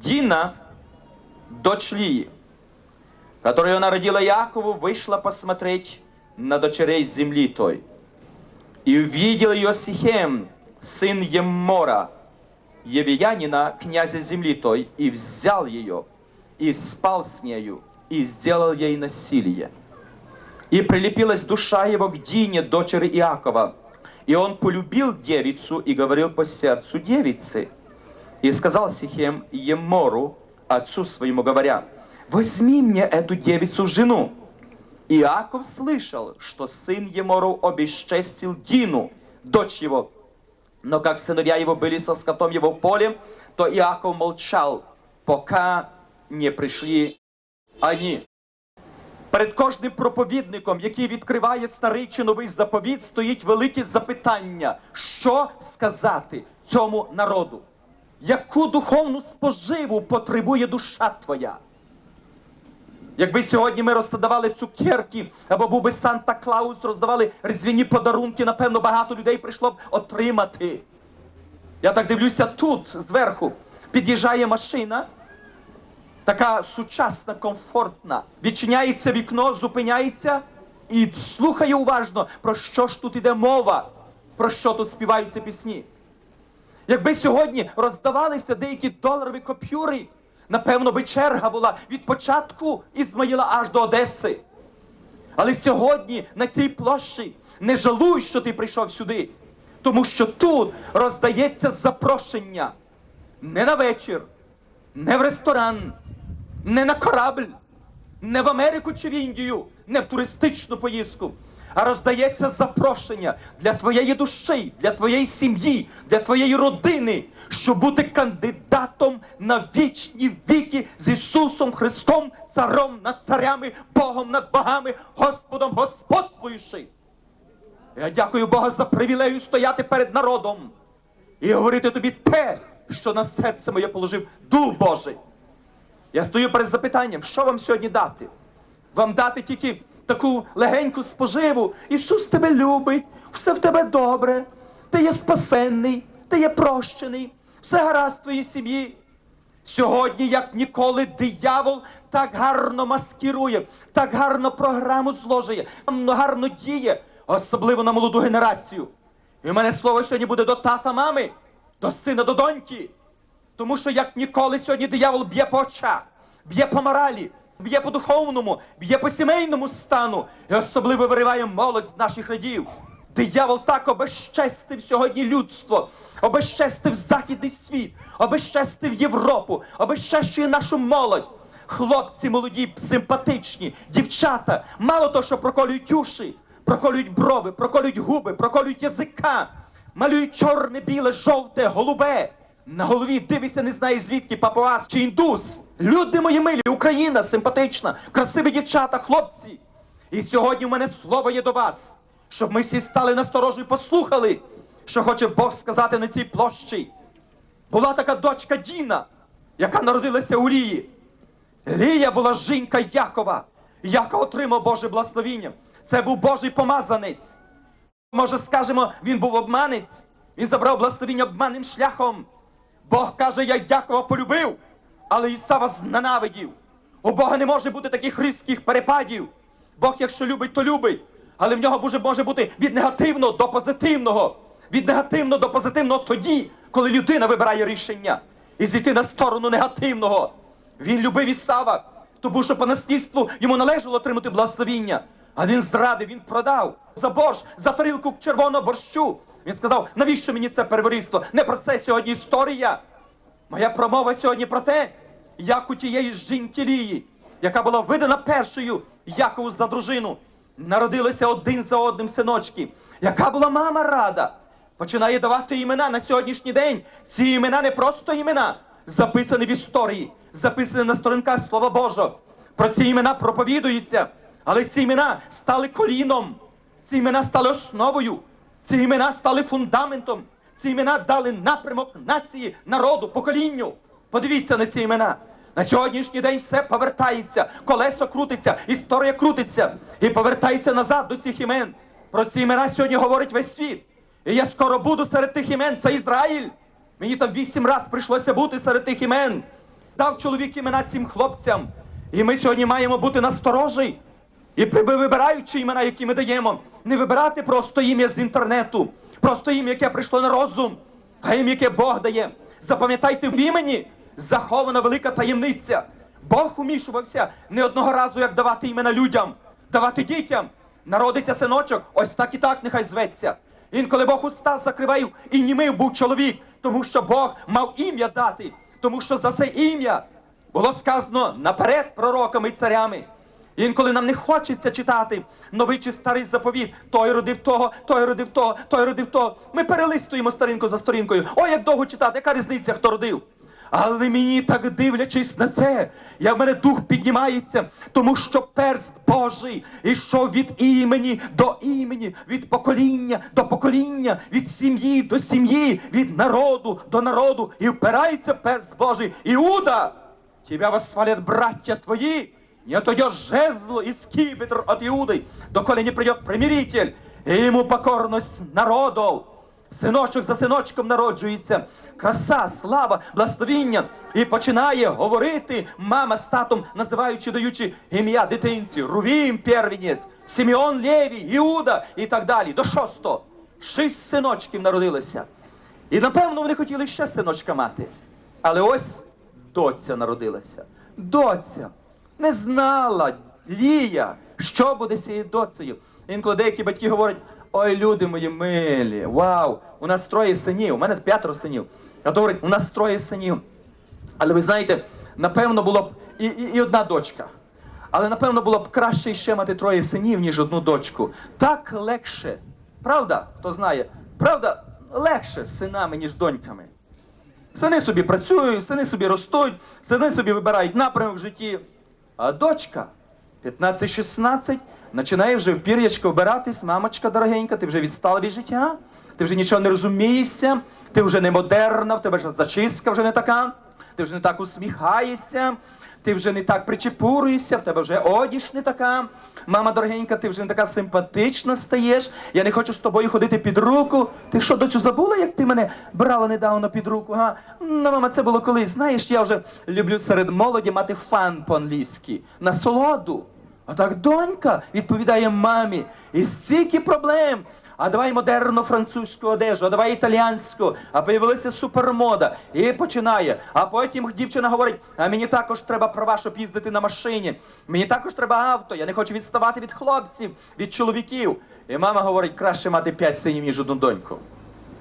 Дина, дочь Лии, которую она родила Якову, вышла посмотреть на дочерей земли той. И увидел ее Сихем, сын Еммора, Евиянина, князя земли той, и взял ее, и спал с нею, и сделал ей насилие. И прилепилась душа его к Дине, дочери Иакова. И он полюбил девицу и говорил по сердцу девицы. И сказал Сихем Емору, отцу своему, говоря, «Возьми мне эту девицу в жену». Иаков слышал, что сын Емору обесчестил Дину, дочь его. Но как сыновья его были со скотом его в поле, то Иаков молчал, пока не прийшли они. Перед кожним проповідником, який відкриває старий чи новий заповіт, стоїть велике запитання, що сказати цьому народу? Яку духовну споживу потребує душа твоя? Якби сьогодні ми роздавали цукерки, або був би Санта Клаус, роздавали різдвяні подарунки, напевно, багато людей прийшло б отримати. Я так дивлюся тут, зверху, під'їжджає машина, така сучасна, комфортна. Відчиняється вікно, зупиняється і слухає уважно, про що ж тут іде мова, про що тут співаються пісні. Якби сьогодні роздавалися деякі доларові копюри, напевно би черга була від початку Ізмаїла аж до Одеси. Але сьогодні на цій площі не жалуй, що ти прийшов сюди, тому що тут роздається запрошення не на вечір, не в ресторан, не на корабль, не в Америку чи в Індію, не в туристичну поїздку, а роздається запрошення для твоєї душі, для твоєї сім'ї, для твоєї родини, щоб бути кандидатом на вічні віки з Ісусом Христом, царом над царями, Богом над богами, Господом господствуючи. Я дякую Бога за привілею стояти перед народом і говорити тобі те, що на серце моє положив Дух Божий. Я стою перед запитанням, що вам сьогодні дати? Вам дати тільки таку легеньку споживу. Ісус тебе любить, все в тебе добре, ти є спасенний, ти є прощений, все гаразд в твоїй сім'ї. Сьогодні, як ніколи, диявол так гарно маскирує, так гарно програму зложує, гарно діє, особливо на молоду генерацію. І в мене слово сьогодні буде до тата мами, до сина, до доньки. Тому що як ніколи сьогодні диявол б'є по очах, б'є по моралі, б'є по духовному, б'є по сімейному стану і особливо вириває молодь з наших радів. Диявол так обезчестив сьогодні людство, обезчестив західний світ, обезчестив Європу, обезчещує нашу молодь. Хлопці молоді, симпатичні, дівчата, мало того, що проколюють уші, проколюють брови, проколюють губи, проколюють язика, малюють чорне, біле, жовте, голубе. На голові дивишся, не знаєш звідки папуас чи індус. Люди мої милі, Україна симпатична, красиві дівчата, хлопці. І сьогодні в мене слово є до вас, щоб ми всі стали насторожу і послухали, що хоче Бог сказати на цій площі. Була така дочка Діна, яка народилася у Лії. Лія була жінка Якова. Яков отримав Боже благословіння. Це був Божий помазанець. Може, скажемо, він був обманець. Він забрав благословіння обманним шляхом. Бог каже, я Якова полюбив, але Ісава зненавидів. У Бога не може бути таких різких перепадів. Бог, якщо любить, то любить. Але в нього може, бути від негативного до позитивного. Від негативного до позитивного тоді, коли людина вибирає рішення і зійти на сторону негативного. Він любив Ісава, тому що по наслідству йому належало отримати благословіння. А він зрадив, він продав за борщ, за тарілку червоного борщу. Він сказав, навіщо мені це переворівство? Не про це сьогодні історія. Моя промова сьогодні про те, як у тієї жінки Лії, яка була видана першою Якову за дружину, народилися один за одним синочки. Яка була мама рада? Починає давати імена на сьогоднішній день. Ці імена не просто імена, записані в історії, записані на сторінках Слова Божого. Про ці імена проповідуються, але ці імена стали коліном, ці імена стали основою, ці імена стали фундаментом, ці імена дали напрямок нації, народу, поколінню. Подивіться на ці імена. На сьогоднішній день все повертається, колесо крутиться, історія крутиться і повертається назад до цих імен. Про ці імена сьогодні говорить весь світ. І я скоро буду серед тих імен. Це Ізраїль. Мені там вісім разів прийшлося бути серед тих імен. дав чоловік імена цим хлопцям. І ми сьогодні маємо бути насторожі. І вибираючи імена, які ми даємо, не вибирати просто ім'я з інтернету, просто ім'я, яке прийшло на розум, а ім'я, яке Бог дає. Запам'ятайте в імені захована велика таємниця. Бог умішувався не одного разу, як давати імена людям, давати дітям. Народиться синочок, ось так і так нехай зветься. Інколи Бог уста закривав і німив був чоловік, тому що Бог мав ім'я дати, тому що за це ім'я було сказано наперед пророками і царями. Інколи нам не хочеться читати новий чи старий заповіт. Той родив того, той родив того, той родив того. Ми перелистуємо сторінку за сторінкою. Ой, як довго читати, яка різниця, хто родив? Але мені так дивлячись на це, я в мене дух піднімається, тому що перст Божий ішов від імені до імені, від покоління до покоління, від сім'ї до сім'ї, від народу до народу, і впирається перст Божий. Іуда, тебя восхвалят братья твои, не отойдешь жезл и скипетр от Иуды, доколе не придет примиритель, и ему покорность народов. Синочок за синочком народжується, краса, слава, благословіння. І починає говорити мама з татом, називаючи, даючи ім'я дитинці. Рувім первенець, Симеон Левій, Іуда і так далі. До шостого. Шість синочків народилося. І напевно вони хотіли ще синочка мати. Але ось доця народилася. Доця не знала Лія, що буде з цією доцею. Інколи деякі батьки говорять: ой, люди мої милі, вау, у нас троє синів, у мене п'ятеро синів. А то говорять, у нас троє синів. Але ви знаєте, напевно було б і, і, і одна дочка. Але напевно було б краще ще мати троє синів, ніж одну дочку. Так легше. Правда, хто знає? Правда, легше з синами, ніж доньками. Сини собі працюють, сини собі ростуть, сини собі вибирають напрямок в житті. А дочка? 15-16 починає вже в пір'ячко обиратись, мамочка дорогенька, ти вже відстала від життя, ти вже нічого не розумієшся, ти вже не модерна, в тебе ж зачистка вже не така, ти вже не так усміхаєшся, ти вже не так причепуруєшся, в тебе вже одіж не така. Мама дорогенька, ти вже не така симпатична стаєш. Я не хочу з тобою ходити під руку. Ти що, доцю забула, як ти мене брала недавно під руку? Га? Ну, мама, це було колись. Знаєш, я вже люблю серед молоді мати фан по-англійськи. Насолоду. А так донька відповідає мамі. І стільки проблем. А давай модерну французьку одежу, а давай італіянську, а появилася супермода. І починає. А потім дівчина говорить: а мені також треба права, щоб їздити на машині. Мені також треба авто. Я не хочу відставати від хлопців, від чоловіків. І мама говорить, краще мати п'ять синів, ніж одну доньку.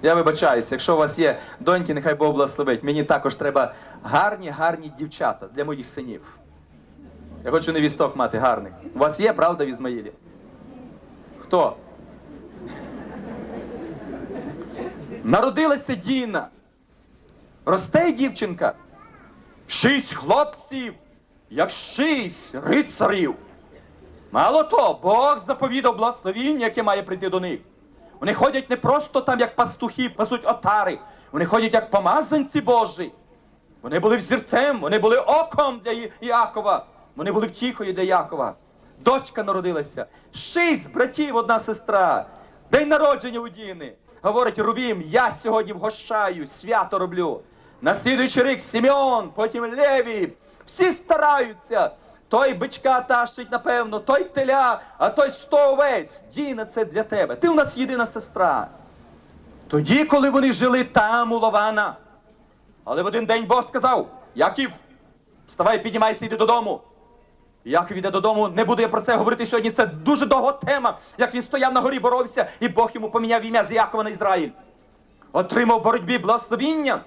Я вибачаюся, якщо у вас є доньки, нехай Бог благословить. Мені також треба гарні, гарні дівчата для моїх синів. Я хочу невісток мати гарних. У вас є правда в Ізмаїлі? Хто? Народилася Діна. Росте дівчинка. Шість хлопців, як шість рицарів. Мало того, Бог заповідав благословіння, яке має прийти до них. Вони ходять не просто там, як пастухи, пасуть отари. Вони ходять як помазанці Божі. Вони були взірцем, вони були оком для Іакова. Вони були втіхою для Якова. Дочка народилася. Шість братів, одна сестра. День народження у Діни. Говорить Рувім, я сьогодні вгощаю, свято роблю. На слідуючий рік Сімеон, потім Левій. Всі стараються. Той бичка тащить, напевно, той теля, а той сто овець. Діна, це для тебе. Ти у нас єдина сестра. Тоді, коли вони жили там, у Лавана, але в один день Бог сказав: Яків, вставай, піднімайся, йди додому. Яків іде додому, не буду я про це говорити сьогодні. Це дуже довга тема. Як він стояв на горі, боровся, і Бог йому поміняв ім'я з Якова на Ізраїль. Отримав боротьбі благословіння.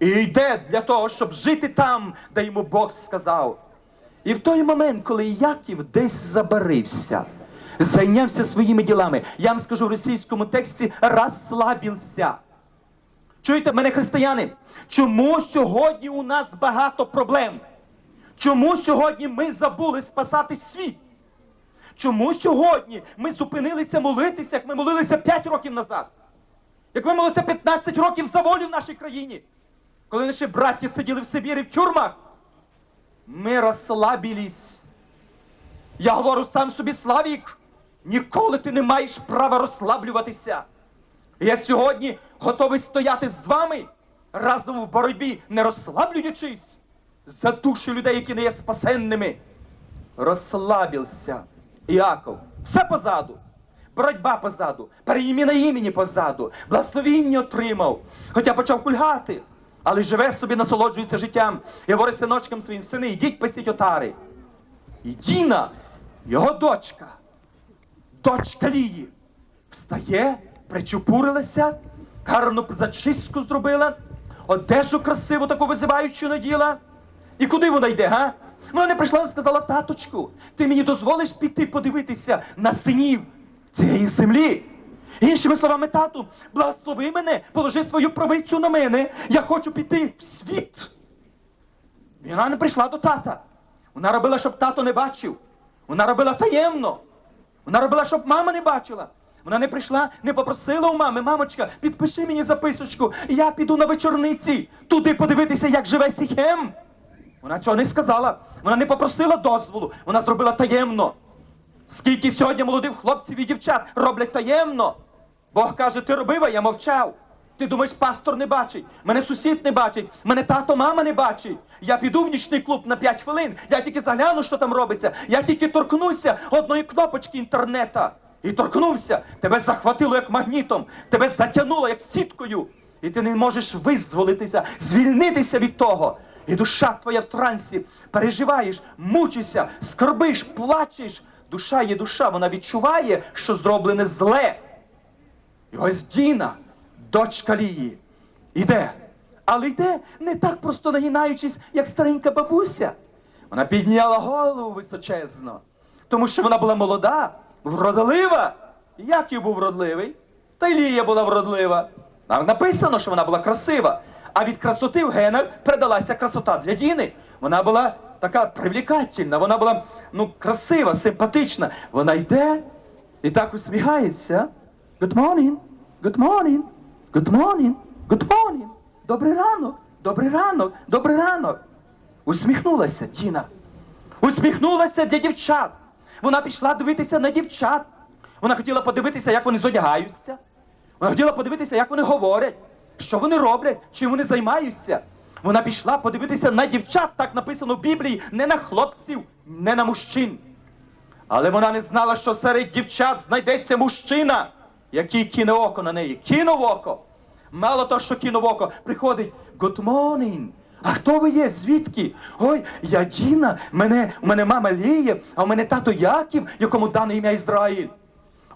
І йде для того, щоб жити там, де йому Бог сказав. І в той момент, коли Яків десь забарився, зайнявся своїми ділами, я вам скажу в російському тексті розслабився. Чуєте мене, християни? Чому сьогодні у нас багато проблем? Чому сьогодні ми забули спасати світ? Чому сьогодні ми зупинилися молитися, як ми молилися 5 років назад? Як ми молилися 15 років за волю в нашій країні? Коли наші браті сиділи в Сибірі в тюрмах? Ми розслабились. Я говорю сам собі, Славік, ніколи ти не маєш права розслаблюватися. Я сьогодні готовий стояти з вами разом в боротьбі, не розслаблюючись. За душі людей, які не є спасенними. Розслабився Іаков. Все позаду. Боротьба позаду, переім'я імені позаду, благословіння отримав. Хоча почав кульгати, але живе собі, насолоджується життям і говорить синочкам своїм, сини, йдіть пасіть отари. І Діна, його дочка, дочка Лії, встає, причупурилася, гарну зачистку зробила, одежу красиву таку визиваючу наділа. І куди вона йде, га? Вона не прийшла і сказала, таточку, ти мені дозволиш піти подивитися на синів цієї землі. Іншими словами, тату, благослови мене, положи свою правицю на мене. Я хочу піти в світ. І Вона не прийшла до тата. Вона робила, щоб тато не бачив. Вона робила таємно. Вона робила, щоб мама не бачила. Вона не прийшла, не попросила у мами, мамочка, підпиши мені записочку, я піду на вечорниці, туди подивитися, як живе Сіхем. Вона цього не сказала. Вона не попросила дозволу, вона зробила таємно. Скільки сьогодні молодих хлопців і дівчат роблять таємно. Бог каже, ти робив, а я мовчав. Ти думаєш, пастор не бачить, мене сусід не бачить, мене тато, мама не бачить. Я піду в нічний клуб на 5 хвилин, я тільки загляну, що там робиться. Я тільки торкнуся одної кнопочки інтернета. І торкнувся, тебе захватило як магнітом, тебе затягнуло як сіткою. І ти не можеш визволитися, звільнитися від того. І душа твоя в трансі, переживаєш, мучишся, скорбиш, плачеш. Душа є душа, вона відчуває, що зроблене зле. І ось Діна, дочка Лії, іде. Але йде не так просто нагинаючись, як старенька бабуся. Вона підняла голову височезно, тому що вона була молода, вродлива. Яків був вродливий? Та й Лія була вродлива. Там написано, що вона була красива. А від красоти в генах передалася красота для Діни. Вона була така привлекательна, вона була ну, красива, симпатична. Вона йде і так усміхається. Good morning, good morning, good morning, good morning. Добрий ранок, добрий ранок, добрий ранок. Усміхнулася Діна. Усміхнулася для дівчат. Вона пішла дивитися на дівчат. Вона хотіла подивитися, як вони зодягаються. Вона хотіла подивитися, як вони говорять, що вони роблять, чим вони займаються. Вона пішла подивитися на дівчат, так написано в Біблії, не на хлопців, не на мужчин. Але вона не знала, що серед дівчат знайдеться мужчина, який кине око на неї. Кинув око. Мало того, що кинув око, приходить Good morning. А хто ви є? Звідки? Ой, я Діна, мене, мене мама Ліє, а у мене тато Яків, якому дане ім'я Ізраїль.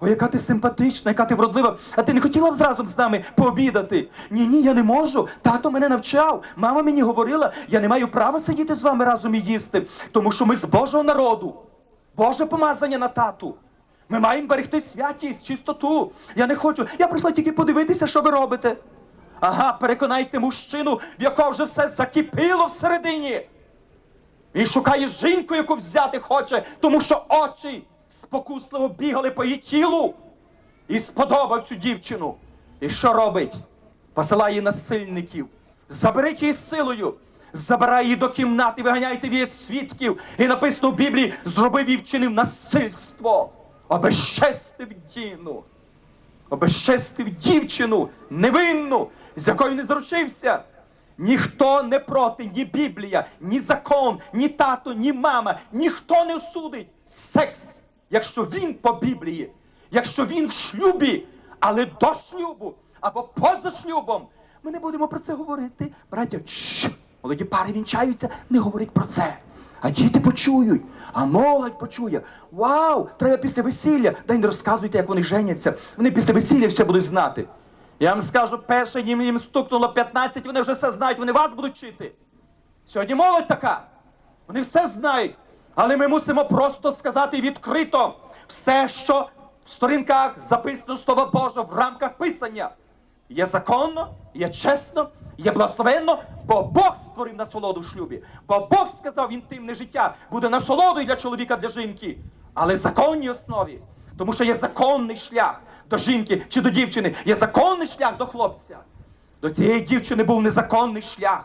Ой, яка ти симпатична, яка ти вродлива. А ти не хотіла б разом з нами пообідати? Ні, ні, я не можу. Тато мене навчав. Мама мені говорила, я не маю права сидіти з вами разом і їсти, тому що ми з Божого народу. Боже помазання на тату. Ми маємо берегти святість, чистоту. Я не хочу. Я прийшла тільки подивитися, що ви робите. Ага, переконайте мужчину, в якого вже все закипіло всередині. Він шукає жінку, яку взяти хоче, тому що очі спокусливо бігали по її тілу і сподобав цю дівчину. І що робить? Посилає насильників. Заберіть її силою, забирає її до кімнати, виганяйте її свідків. І написано в Біблії, зробив і вчинив насильство, обезчестив Діну, обезчестив дівчину невинну, з якою не зручився. Ніхто не проти, ні Біблія, ні закон, ні тато, ні мама, ніхто не осудить секс, якщо він по Біблії, якщо він в шлюбі, але до шлюбу або поза шлюбом. Ми не будемо про це говорити. Браття, чш, молоді пари вінчаються, не говорить про це. А діти почують, а молодь почує. Вау! Треба після весілля. Дай не розказуйте, як вони женяться. Вони після весілля все будуть знати. Я вам скажу, перше їм, їм стукнуло 15, вони вже все знають, вони вас будуть вчити. Сьогодні молодь така. Вони все знають. Але ми мусимо просто сказати відкрито все, що в сторінках записано Слово Боже в рамках писання. Є законно, є чесно, є благословенно, бо Бог створив насолоду в шлюбі. Бо Бог сказав, інтимне життя буде насолодою для чоловіка, для жінки, але в законній основі. Тому що є законний шлях до жінки чи до дівчини, є законний шлях до хлопця. До цієї дівчини був незаконний шлях.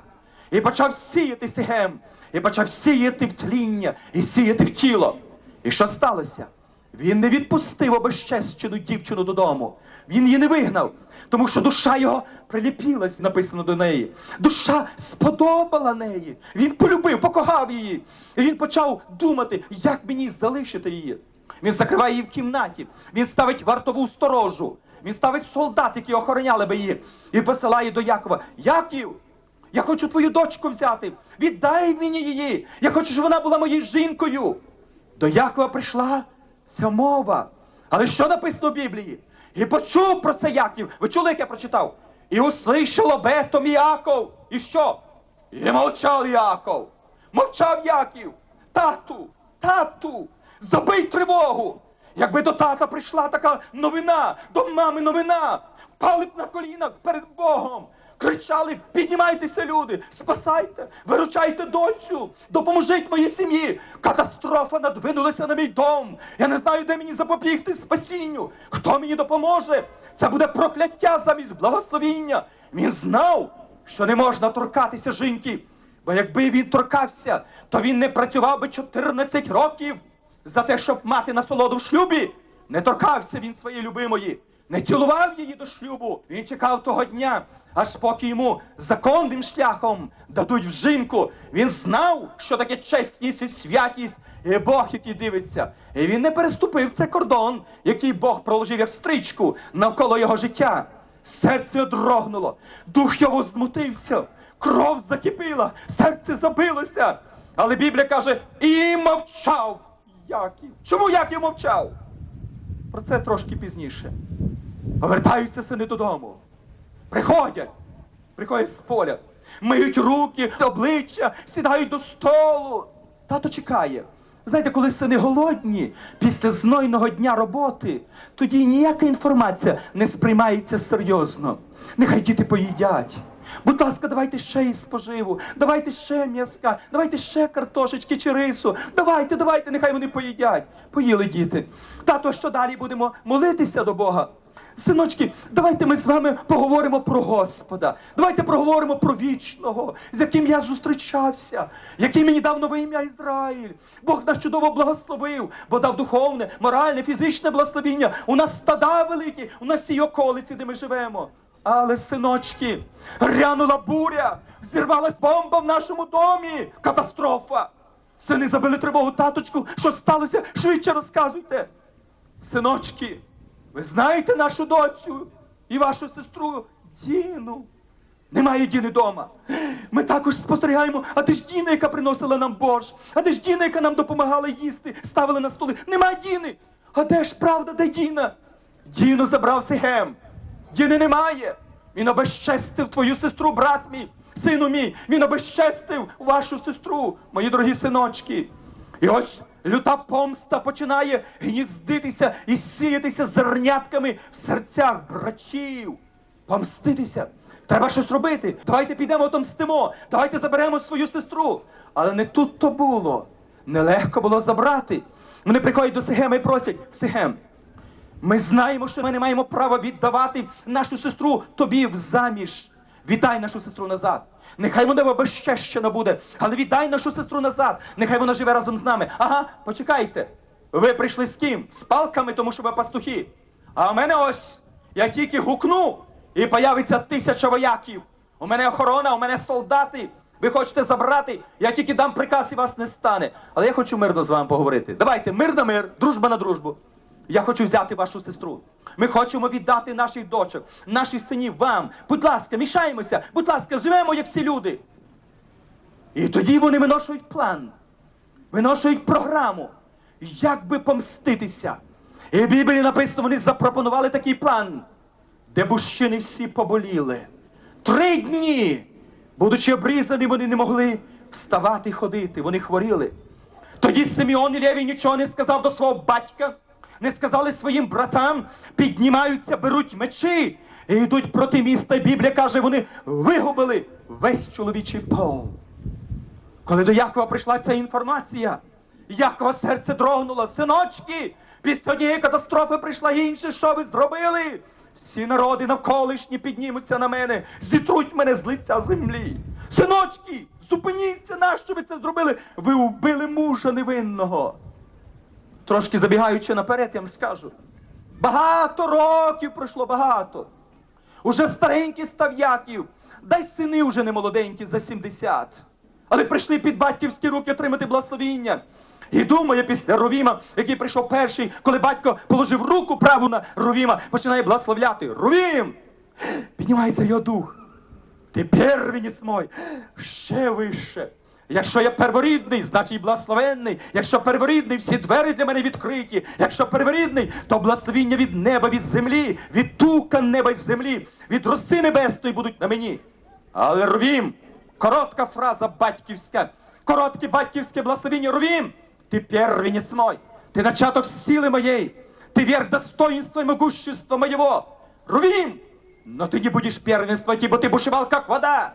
І почав сіяти Сігем, і почав сіяти в тління, і сіяти в тіло. І що сталося? Він не відпустив обезчещену дівчину додому. Він її не вигнав, тому що душа його приліпілась, написано до неї. Душа сподобала неї. Він полюбив, покохав її. І він почав думати, як мені залишити її. Він закриває її в кімнаті, він ставить вартову сторожу, він ставить солдат, які охороняли би її, і посилає до Якова. Яків, я хочу твою дочку взяти. Віддай мені її. Я хочу, щоб вона була моєю жінкою. До Якова прийшла ця мова. Але що написано в Біблії? І почув про це Яків. Ви чули, як я прочитав? І услышав об этом Яков. І що? І мовчав Яков. Мовчав Яків. Тату, тату, забий тривогу. Якби до тата прийшла така новина, до мами новина, впали б на коліна перед Богом. Кричали, піднімайтеся, люди, спасайте, виручайте доцю, допоможіть моїй сім'ї. Катастрофа надвинулася на мій дом. Я не знаю, де мені запобігти спасінню. Хто мені допоможе? Це буде прокляття замість благословіння. Він знав, що не можна торкатися жінки. Бо якби він торкався, то він не працював би 14 років за те, щоб мати насолоду в шлюбі. Не торкався він своєї любимої, не цілував її до шлюбу. Він чекав того дня, аж поки йому законним шляхом дадуть в жінку. Він знав, що таке чесність і святість, і Бог, який дивиться. І він не переступив цей кордон, який Бог проложив як стрічку навколо його життя. Серце дрогнуло, дух його змутився, кров закипіла, серце забилося. Але Біблія каже, і мовчав Яків. Чому Яків мовчав? Про це трошки пізніше. Повертаються сини додому. Приходять, приходять з поля, миють руки, обличчя, сідають до столу. Тато чекає. Знаєте, коли сини голодні після знойного дня роботи, тоді ніяка інформація не сприймається серйозно. Нехай діти поїдять. Будь ласка, давайте ще із споживу, давайте ще м'язка, давайте ще картошечки чи рису. Давайте, давайте, нехай вони поїдять. Поїли діти. Тато, що далі будемо молитися до Бога? Синочки, давайте ми з вами поговоримо про Господа. Давайте проговоримо про вічного, з яким я зустрічався, який мені дав нове ім'я Ізраїль. Бог нас чудово благословив, бо дав духовне, моральне, фізичне благословіння. У нас стада великі, у нас всі околиці, де ми живемо. Але, синочки, рянула буря, зірвалась бомба в нашому домі. Катастрофа. Сини забили тривогу, таточку, що сталося? Швидше розказуйте. Синочки, ви знаєте нашу доцю і вашу сестру Діну? Немає Діни дома. Ми також спостерігаємо, а де ж Діна, яка приносила нам борщ? А де ж Діна, яка нам допомагала їсти, ставила на столи? Нема Діни. А де ж правда, де Діна? Діну забрав Сигем. Діни немає. Він обезчестив твою сестру, брат мій, сину мій. Він обезчестив вашу сестру, мої дорогі синочки. І ось люта помста починає гніздитися і сіятися зернятками в серцях братів. Помститися. Треба щось робити. Давайте підемо отомстимо. Давайте заберемо свою сестру. Але не тут то було. Нелегко було забрати. Вони приходять до Сигема і просять Сигем. Ми знаємо, що ми не маємо права віддавати нашу сестру тобі в заміж. Віддай нашу сестру назад. Нехай вона обезчещена буде, але віддай нашу сестру назад. Нехай вона живе разом з нами. Ага, почекайте. Ви прийшли з ким? З палками, тому що ви пастухи. А в мене ось я тільки гукну, і появиться тисяча вояків. У мене охорона, у мене солдати. Ви хочете забрати, я тільки дам приказ і вас не стане. Але я хочу мирно з вами поговорити. Давайте, мир на мир, дружба на дружбу. Я хочу взяти вашу сестру. Ми хочемо віддати наших дочок, наших синів вам. Будь ласка, мішаємося, будь ласка, живемо, як всі люди. І тоді вони виношують план, виношують програму, як би помститися. І в Біблії написано, вони запропонували такий план, де мужчини всі поболіли. Три дні, будучи обрізані, вони не могли вставати і ходити, вони хворіли. Тоді Симеон і Левій нічого не сказав до свого батька, не сказали своїм братам, піднімаються, беруть мечі і йдуть проти міста. Біблія каже, вони вигубили весь чоловічий пол. Коли до Якова прийшла ця інформація, Якова серце дрогнуло. Синочки, після однієї катастрофи прийшла інша, що ви зробили? Всі народи навколишні піднімуться на мене, зітруть мене з лиця землі. Синочки, зупиніться, нащо ви це зробили? Ви вбили мужа невинного. Трошки забігаючи наперед, я вам скажу. Багато років пройшло багато. Уже старенький став Яків, дай сини вже не молоденькі за 70. Але прийшли під батьківські руки отримати благословіння. І думає після Ровіма, який прийшов перший, коли батько положив руку праву на Ровіма, починає благословляти. Ровім! Піднімається його дух. Ти первенець мой, ще вище. Якщо я перворідний, значить і благословенний. Якщо перворідний, всі двері для мене відкриті. Якщо перворідний, то благословіння від неба, від землі, від тука неба й землі, від роси небесної будуть на мені. Але Рувім, коротка фраза батьківська, коротке батьківське благословіння Рувім, ти первенець мой, ти начаток сили моєї, ты верх достоинства и могущества моего. Рувим, но ты не будешь первенствовать, ибо ты бушевал, как вода.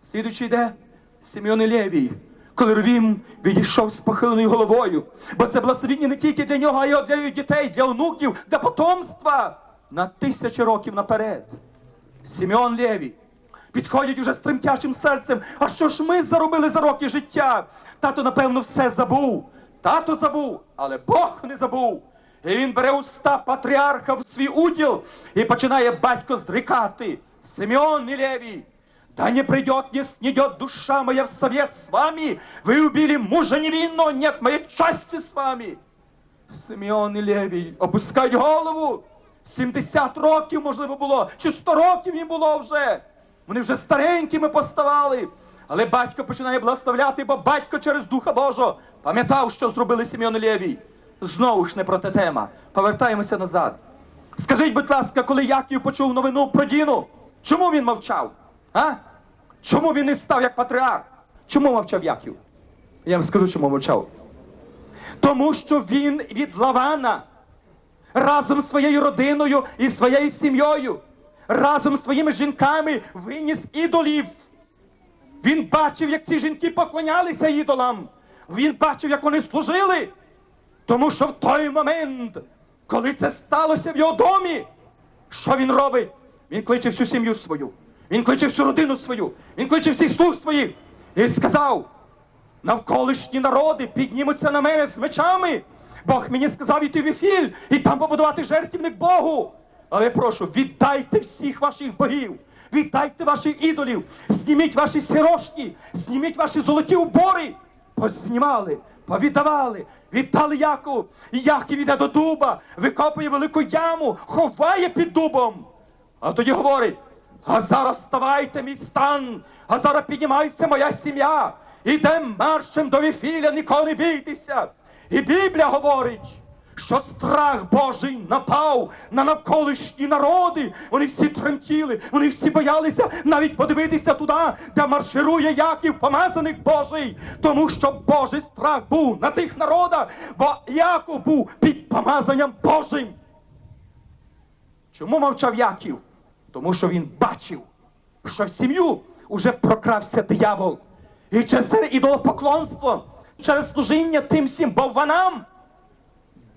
Слідуючий йде Симеон і Левій, коли Рувім відійшов з похиленою головою, бо це благословіння не тільки для нього, а й для дітей, для онуків, для потомства на тисячі років наперед. Симеон Левій. Підходять уже з тремтячим серцем. А що ж ми заробили за роки життя? Тато, напевно, все забув. Тато забув, але Бог не забув. І він бере уста патріарха в свій уділ і починає батько зрікати. Симеон і Левій. Да не придет, не снедет душа моя в совет с вами. Вы убили мужа невинного, нет моей части с вами. Симеон і Левій опускають голову. 70 років, можливо, було, чи 100 років їм було вже. Вони вже старенькими поставали. Але батько починає благословляти, бо батько через Духа Божого пам'ятав, що зробили Симеон і Левій. Знову ж не про те тема. Повертаємося назад. Скажіть, будь ласка, коли Яків почув новину про Діну, чому він мовчав? А? Чому він не став як патріарх? Чому мовчав Яків? Я вам скажу, чому мовчав. Тому що він від Лавана разом з своєю родиною і своєю сім'єю, разом з своїми жінками виніс ідолів. Він бачив, як ці жінки поклонялися ідолам. Він бачив, як вони служили. Тому що в той момент, коли це сталося в його домі, що він робить? Він кличе всю сім'ю свою, він кличе всю родину свою, він кличе всіх слуг своїх і сказав: навколишні народи піднімуться на мене з мечами. Бог мені сказав іти в Ефіль і там побудувати жертівник Богу. Але прошу, віддайте всіх ваших богів, віддайте ваших ідолів, зніміть ваші сірошки, зніміть ваші золоті убори. Познімали, повіддавали, віддали Якову. І Яків іде до дуба, викопує велику яму, ховає під дубом. А тоді говорить: а зараз вставайте, мій стан, а зараз піднімайся, моя сім'я. Ідем маршем до Віфіля, нікого не бійтеся. І Біблія говорить, що страх Божий напав на навколишні народи. Вони всі тремтіли, вони всі боялися навіть подивитися туди, де марширує Яків, помазаник Божий, тому що Божий страх був на тих народах, бо Яков був під помазанням Божим. Чому мовчав Яків? Тому що він бачив, що в сім'ю уже прокрався диявол. І через ідолопоклонство, через служіння тим всім бовванам,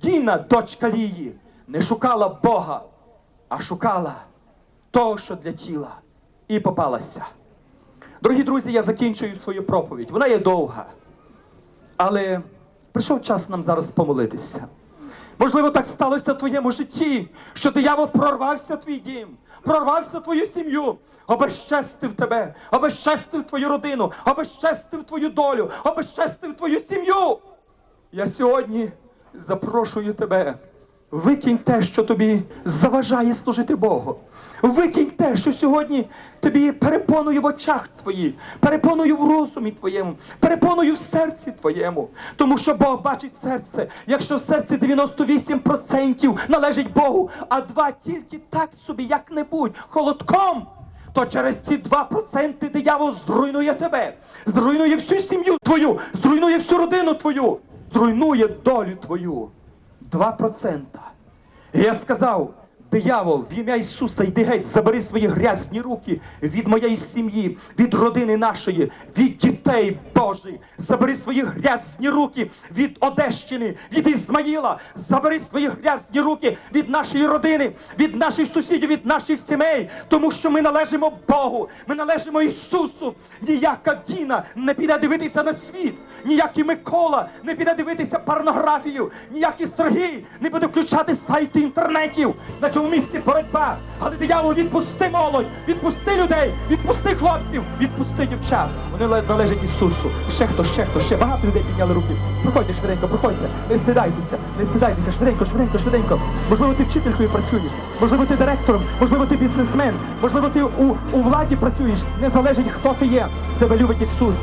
Діна, дочка Лії, не шукала Бога, а шукала того, що для тіла, і попалася. Дорогі друзі, я закінчую свою проповідь. Вона є довга. Але прийшов час нам зараз помолитися. Можливо, так сталося в твоєму житті, що диявол прорвався твій дім, прорвався в твою сім'ю, обезчестив тебе, обезчестив твою родину, обезчестив твою долю, обезчестив твою сім'ю. Я сьогодні запрошую тебе. Викинь те, що тобі заважає служити Богу. Викинь те, що сьогодні тобі перепонує в очах твоїх, перепонує в розумі твоєму, перепонує в серці твоєму. Тому що Бог бачить серце. Якщо в серці 98% належить Богу, а два тільки так собі, як-небудь, холодком, то через ці 2% диявол зруйнує тебе, зруйнує всю сім'ю твою, зруйнує всю родину твою, зруйнує долю твою. 2%. І я сказав, Диявол, в ім'я Ісуса, йди геть, забери свої грязні руки від моєї сім'ї, від родини нашої, від дітей Божих. Забери свої грязні руки від Одещини, від Ізмаїла. Забери свої грязні руки від нашої родини, від наших сусідів, від наших сімей, тому що ми належимо Богу, ми належимо Ісусу. Ніяка Діна не піде дивитися на світ, ніякий Микола не піде дивитися порнографію, ніякий Сергій не буде включати сайти інтернетів. На цьому місці боротьба. Але диявол відпусти молодь, відпусти людей, відпусти хлопців, відпусти дівчат. Вони належать Ісусу. Ще хто, ще хто, ще багато людей підняли руки. Проходьте швиденько, проходьте, не стидайтеся, не стидайтеся, швиденько, швиденько, швиденько. Можливо, ти вчителькою працюєш, можливо, ти директором, можливо, ти бізнесмен, можливо, ти у, у владі працюєш. Не залежить, хто ти є. Тебе любить Ісус.